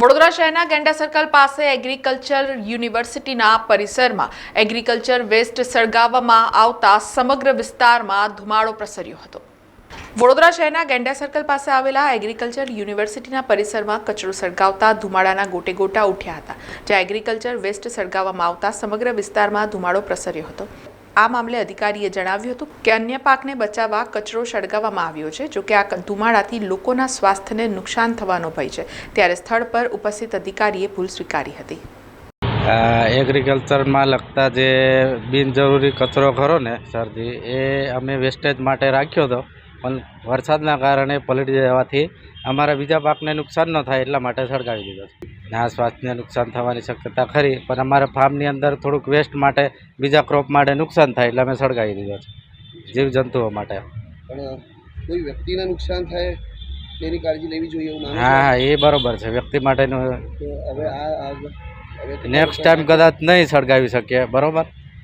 વડોદરા શહેરના ગેંડા સર્કલ પાસે એગ્રીકલ્ચર યુનિવર્સિટીના પરિસરમાં એગ્રીકલ્ચર વેસ્ટ સળગાવવામાં આવતા સમગ્ર વિસ્તારમાં ધુમાડો પ્રસર્યો હતો. વડોદરા શહેરના ગેંડા સર્કલ પાસે આવેલા એગ્રીકલ્ચર યુનિવર્સિટીના પરિસરમાં કચરો સળગાવતા ધુમાડાના ગોટે ગોટા ઉઠ્યા હતા, જ્યાં એગ્રીકલ્ચર વેસ્ટ સળગાવવામાં આવતા સમગ્ર વિસ્તારમાં ધુમાડો પ્રસર્યો હતો. આ મામલે અધિકારીએ જણાવ્યું હતું કે અન્ય પાકને બચાવવા કચરો સળગાવવામાં આવ્યો છે, જોકે આ ધુમાડાથી લોકોના સ્વાસ્થ્યને નુકસાન થવાનો ભય છે. ત્યારે સ્થળ પર ઉપસ્થિત અધિકારીએ ભૂલ સ્વીકારી હતી. એગ્રીકલ્ચરમાં લગતા જે બિનજરૂરી કચરો ખરો ને, સરજી, એ અમે વેસ્ટેજ માટે રાખ્યો હતો, પણ વરસાદના કારણે પલટી જવાથી અમારા બીજા પાકને નુકસાન ન થાય એટલા માટે સળગાવી દીધો ને સ્વાસ્થ્યને નુકસાન થવાની શક્યતા ખરી પણ અમારા ફાર્મની અંદર થોડુંક વેસ્ટ માટે બીજા ક્રોપ માટે નુકસાન થાય એટલે અમે સળગાવી દીધો છે જીવજંતુઓ માટે. પણ કોઈ વ્યક્તિને નુકસાન થાય તેની કાળજી લેવી જોઈએ એવું હા હા એ બરોબર છે વ્યક્તિ માટેનું હવે આ નેક્સ્ટ ટાઈમ કદાચ નહીં સળગાવી શકીએ બરોબર?